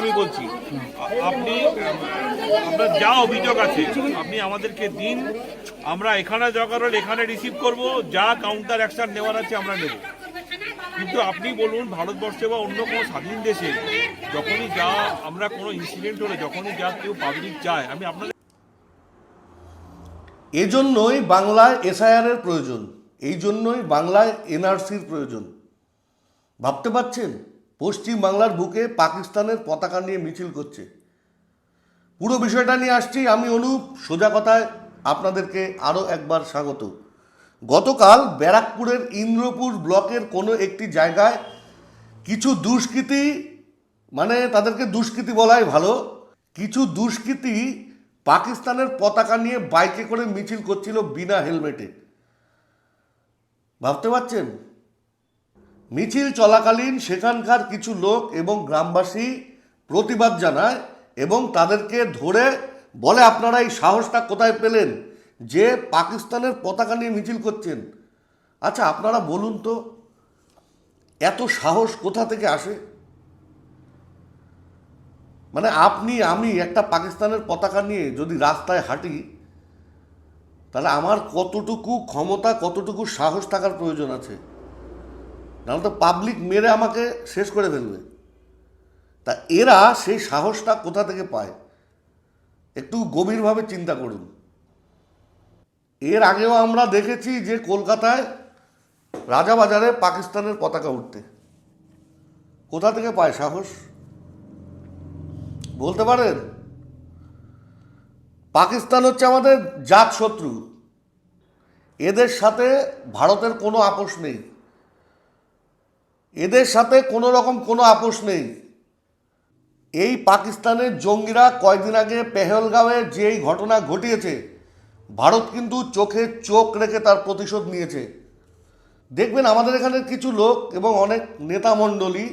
আমি বলছি আপনি আপনার যা অভিযোগ আছে আপনি আমাদেরকে দিন আমরা এখানে দরকার হলে এখানে রিসিভ করব যা কাউন্টার অ্যাকশন নেওয়ার আছে আমরা নেব। কিন্তু আপনি বলুন ভারতবর্ষে বা অন্য কোনো স্বাধীন দেশে যখনই যা আমরা কোনো ইনসিডেন্ট হলে যখনই যা কেউ পাবলিক চায় আমি আপনাদের এজন্যই বাংলায় এসআইআরের প্রয়োজন। এই জন্যই বাংলায় এনআরসির প্রয়োজন। ভাবতে পারছেন? পশ্চিম বাংলার বুকে পাকিস্তানের পতাকা নিয়ে মিছিল করছে। পুরো বিষয়টা নিয়ে আসছি আমি অনুপ। সোজা কথায় আপনাদেরকে আরও একবার স্বাগত। গতকাল ব্যারাকপুরের ইন্দ্রপুর ব্লকের কোনো একটি জায়গায় কিছু দুষ্কৃতী মানে তাদেরকে দুষ্কৃতী বলাই ভালো, কিছু দুষ্কৃতী পাকিস্তানের পতাকা নিয়ে বাইকে করে মিছিল করছিল বিনা হেলমেটে। ভাবতে পারছেন? মিছিল চলাকালীন সেখানকার কিছু লোক এবং গ্রামবাসী প্রতিবাদ জানায় এবং তাদেরকে ধরে বলে, আপনারা এই সাহসটা কোথায় পেলেন যে পাকিস্তানের পতাকা নিয়ে মিছিল করছেন? আচ্ছা আপনারা বলুন তো, এত সাহস কোথা থেকে আসে? মানে আপনি, আমি একটা পাকিস্তানের পতাকা নিয়ে যদি রাস্তায় হাঁটি তাহলে আমার কতটুকু ক্ষমতা, কতটুকু সাহস থাকার প্রয়োজন আছে? নাহলে তো পাবলিক মেরে আমাকে শেষ করে ফেলবে। তা এরা সেই সাহসটা কোথা থেকে পায়? একটু গভীরভাবে চিন্তা করুন। এর আগেও আমরা দেখেছি যে কলকাতায় রাজাবাজারে পাকিস্তানের পতাকা উঠতে। কোথা থেকে পায় সাহস? বলতে পারেন? পাকিস্তান হচ্ছে আমাদের জাত শত্রু। এদের সাথে ভারতের কোনো আপোষ নেই। এদের সাথে কোনো রকম কোনো আপোষ নেই। এই পাকিস্তানের জঙ্গিরা কয়েকদিন আগে পেহেলগাঁওয়ে যেই ঘটনা ঘটিয়েছে, ভারত কিন্তু চোখে চোখ রেখে তার প্রতিশোধ নিয়েছে। দেখবেন আমাদের এখানের কিছু লোক এবং অনেক নেতামণ্ডলী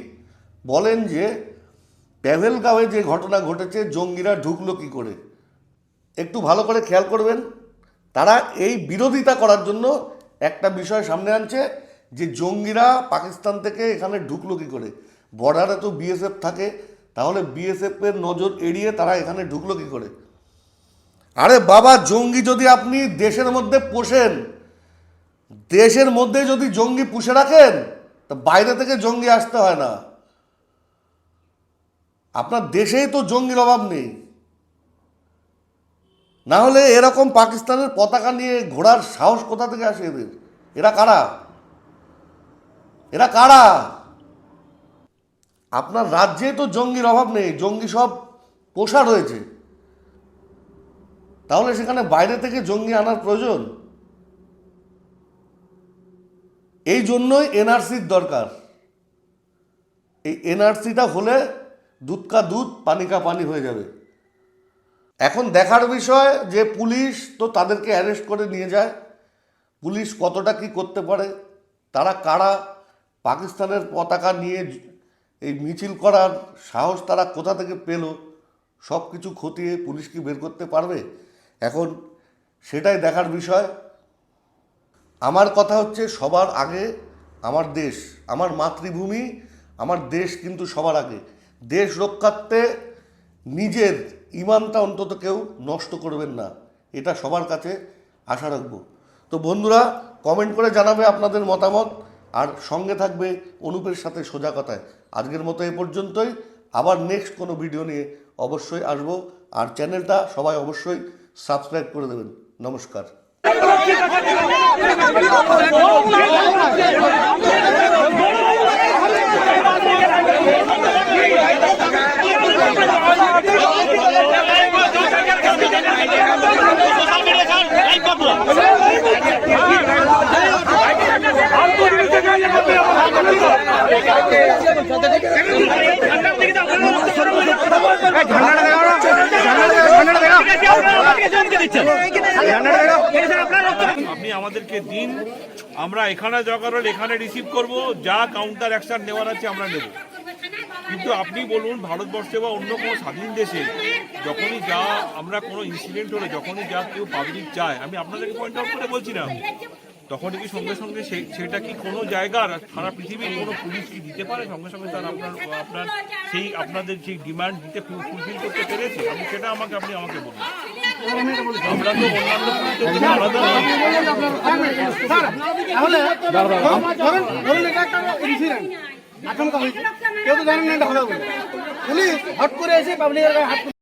বলেন যে, পেহেলগাঁওয়ে যে ঘটনা ঘটেছে, জঙ্গিরা ঢুকলো কী করে? একটু ভালো করে খেয়াল করবেন। তারা এই বিরোধিতা করার জন্য একটা বিষয় সামনে আনছে যে জঙ্গিরা পাকিস্তান থেকে এখানে ঢুকলো কী করে? বর্ডারে তো বিএসএফ থাকে, তাহলে বিএসএফের নজর এড়িয়ে তারা এখানে ঢুকলো কী করে? আরে বাবা, জঙ্গি যদি আপনি দেশের মধ্যে পোষেন, দেশের মধ্যে যদি জঙ্গি পুষে রাখেন, তা বাইরে থেকে জঙ্গি আসতে হয় না। আপনার দেশেই তো জঙ্গির অভাব নেই। না হলে এরকম পাকিস্তানের পতাকা নিয়ে ঘোড়ার সাহস কোথা থেকে আসে এদের? এরা কারা? এরা কারা? আপনার রাজ্যে তো জঙ্গির অভাব নেই, জঙ্গি সব পোষা রয়েছে। তাহলে সেখানে বাইরে থেকে জঙ্গি আনার প্রয়োজন? এই জন্যই এনআরসির দরকার। এই এনআরসিটা হলে দুধ কা দুধ, পানি কা পানি হয়ে যাবে। এখন দেখার বিষয় যে পুলিশ তো তাদেরকে অ্যারেস্ট করে নিয়ে যায়। পুলিশ কতটা কি করতে পারে? তারা কারা? পাকিস্তানের পতাকা নিয়ে এই মিছিল করার সাহস তারা কোথা থেকে পেল? সব কিছু খতিয়ে পুলিশ কি বের করতে পারবে? এখন সেটাই দেখার বিষয়। আমার কথা হচ্ছে সবার আগে আমার দেশ, আমার মাতৃভূমি, আমার দেশ কিন্তু সবার আগে। দেশ রক্ষার্থে নিজের ইমানটা অন্তত কেউ নষ্ট করবেন না। এটা সবার কাছে আশা রাখব। তো বন্ধুরা কমেন্ট করে জানাবে আপনাদের মতামত, আর সঙ্গে থাকবে অনুপের সাথে সোজা কথায়। আজকের মতো এ পর্যন্তই। আবার নেক্সট কোনো ভিডিও নিয়ে অবশ্যই আসব। আর চ্যানেলটা সবাই অবশ্যই সাবস্ক্রাইব করে দেবেন। নমস্কার। আপনি আমাদেরকে দিন আমরা এখানে দরকার হলে এখানে রিসিভ করব যা কাউন্টার অ্যাকশন নেওয়ার আছে আমরা নেব। কিন্তু আপনি বলুন ভারতবর্ষে বা অন্য কোনো স্বাধীন দেশে যখনই যা আমরা কোনো ইনসিডেন্ট হলে যখনই যা কেউ পাবলিক চায় আমি আপনাদেরকে পয়েন্ট আউট করে বলছি না তখন কি সঙ্গে সঙ্গে সেই সেটা কি কোনো জায়গার সারা পৃথিবীর কোনো পুলিশ কি দিতে পারে? সঙ্গে সঙ্গে তার আপনার আপনার সেই আপনাদের সেই ডিমান্ড দিতে ফুলফিল করতে পেরেছে? আমি সেটা আমাকে আপনি আমাকে বলুন। আমরা তো আচমকা হয়েছে হট করে এসে পাবলিকের হাত